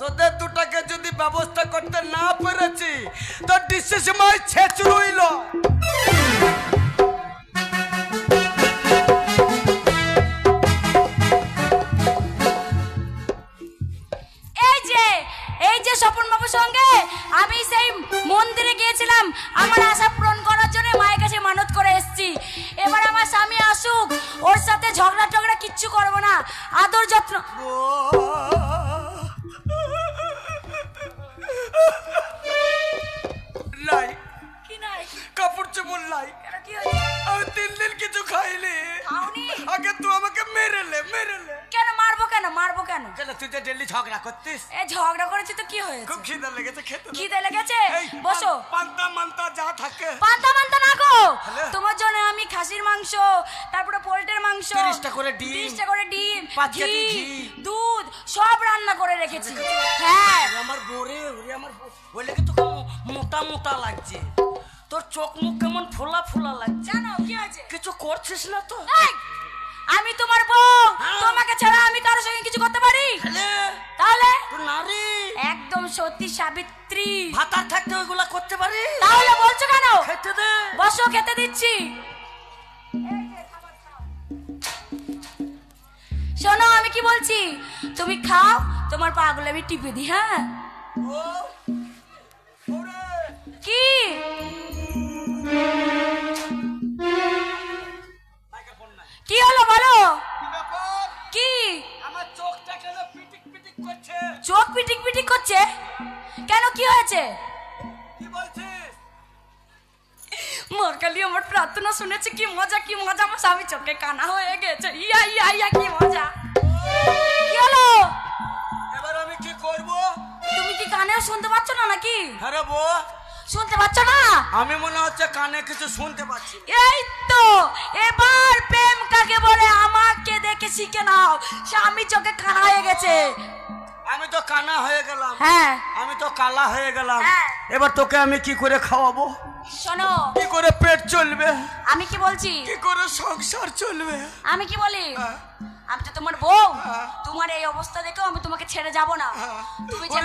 তোদের দুটাকে যদি ব্যবস্থা করতে না পেরেছি তো ডিসি সময় ছেচ রইল। এই যে এই যে স্বপন বাবুর সঙ্গে আমি সেই মন্দিরে গিয়েছিলাম আমার আশা পূরণ করার জন্য মায়ের কাছে মানত করে এসেছি। এবার আমার স্বামী আসুক ওর সাথে ঝগড়া টগড়া কিচ্ছু করব না। আদর যত্ন নাই আমি তিন দিন কিছু খাইনি? আগে তুই আমাকে মেরেলে মেরেলে কেন মারবো কেন মারবো কেন? কেন তুই যে ডেলি ঝগড়া করতিস? এ ঝগড়া করেছি তো কি হয়েছে? খুব খিদে লেগেছে খেতে খিদে লেগেছে? বসো। পান্তা মান্তা যা থাকে। পান্তা মান্তা না গো! তোমার জন্য আমি খাসির মাংস তারপরে পোল্টের মাংস 30টা করে ডিম, 30টা করে ডিম ঘি দুধ সব রান্না করে রেখেছি। হ্যাঁ। আমার বোরে ওরে আমার বো- ওই লেগে তোকে মোটা মোটা লাগছে? তোর চোখ মুখ কেমন ফোলা ফোলা লাগছে? জানো কি হয়েছে? কিছু করছিস না তো? আমি তোমার বউ। হ্যাঁ। তোমাকে ছাড়া আমি কারোর সঙ্গে কিছু করতে পারি? তাহলে? তাহলে নারী একদম সত্যি সাবিত্রী। ভাতার থাকতে ওইগুলা করতে পারি? তাহলে বলছো কেন? খেতে দে। বসো খেতে দিচ্ছি। শোনো আমি কি বলছি? তুমি খাও তোমার পাগুলো আমি টিপে দিই হ্যাঁ? আমার চোখটা কেন পিটিক পিটিক করছে? চোখ পিটিক পিটিক করছে? কেন কি হয়েছে? কি বলছিস? আমার প্রার্থনা শুনেছে কি মজা কি মজা আমার স্বামী চোখে কানা হয়ে গেছে। ইয়া ইয়া ইয়া কি মজা। কি হলো? এবার আমি কি করব? তুমি কি কানেও শুনতে পাচ্ছ না নাকি? আরে বউ। শুনতে পাচ্ছ না? আমি মনে হচ্ছে কানে কিছু শুনতে পাচ্ছি। এই তো এবার প্রেম কাকে বলে? আমাকে শিখে নাও। স্বামী চোখে কানা হয়ে গেছে। আমি তো কানা হয়ে গেলাম। হ্যাঁ। আমি তো কালা হয়ে গেলাম। হ্যাঁ। এবার তোকে আমি কি করে খাওয়াবো? শোনো। কি করে পেট চলবে? আমি কি বলছি? কি করে সংসার চলবে? আমি কি বলি? হ্যাঁ। আমি তো তোমার বউ। হ্যাঁ। তোমার এই অবস্থা দেখেও আমি তোমাকে ছেড়ে যাব না। তুমি যে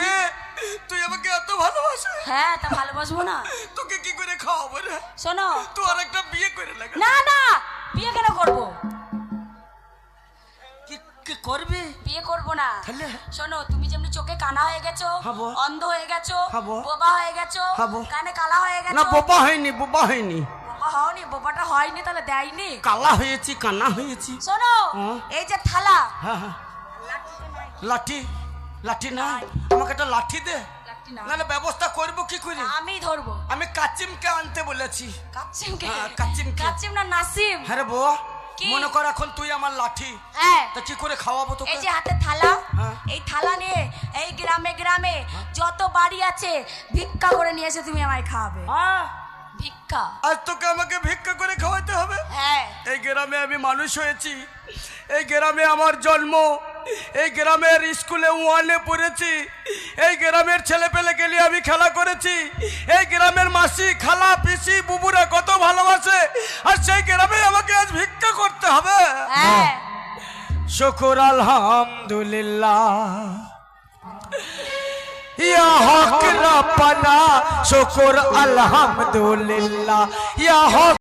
তুই আমাকে এত ভালোবাসে হ্যাঁ তা ভালোবাসবো না। তোকে কি করে খাওয়াবো রে? শোনো। তুই আর একটা বিয়ে করে লাগা না না। বিয়ে কেন করব? করবি? বিয়ে করব না। তাহলে? শোনো তুমি যেমনি চোখে কানা হয়ে গেছো। অন্ধ হয়ে গেছো। বোবা হয়ে গেছো। কানে কালা হয়ে না গেছো বোবা হয়নি বোবা হয়নি। হওনি বোবাটা হয়নি তাহলে দেয়নি। কালা হয়েছি কানা হয়েছি। শোনো। এই যে থালা। হ্যাঁ হ্যাঁ। লাঠি লাঠি না? আমাকে একটা লাঠি দে। নাহলে ব্যবস্থা করব কি করে? আমি ধরবো। আমি কাচিমকে আনতে বলেছি। কাচ্চিম কে হ্যাঁ, কাচ্চিমকে। কাচ্চিম না নাসিম? হ্যাঁ রে বউ? মনে কর এখন তুই আমার লাঠি। হ্যাঁ তা কি করে খাওয়াবো তোকে? এই যে হাতে থালা হ্যাঁ। এই থালা নিয়ে এই গ্রামে গ্রামে যত বাড়ি আছে ভিক্ষা করে নিয়ে এসে তুমি আমায় খাওয়াবে। হ্যাঁ। ভিক্ষা। আজ তোকে আমাকে ভিক্ষা করে খাওয়াতে হবে? হ্যাঁ। এই গ্রামে আমি মানুষ হয়েছি। এই গ্রামে আমার জন্ম। এই গ্রামের স্কুলে ওয়ানে পড়েছি। এই গ্রামের ছেলে আমি খেলা করেছি। এই গ্রামের মাসি খালা পিসি বুবুরা কত ভালোবাসে। আর সেই গ্রামে আমাকে আজ ভিক্ষা করতে হবে। হ্যাঁ। শুকুর আলহামদুলিল্লাহ। ইয়া হক শুকুর আলহামদুলিল্লাহ। ইয়া হক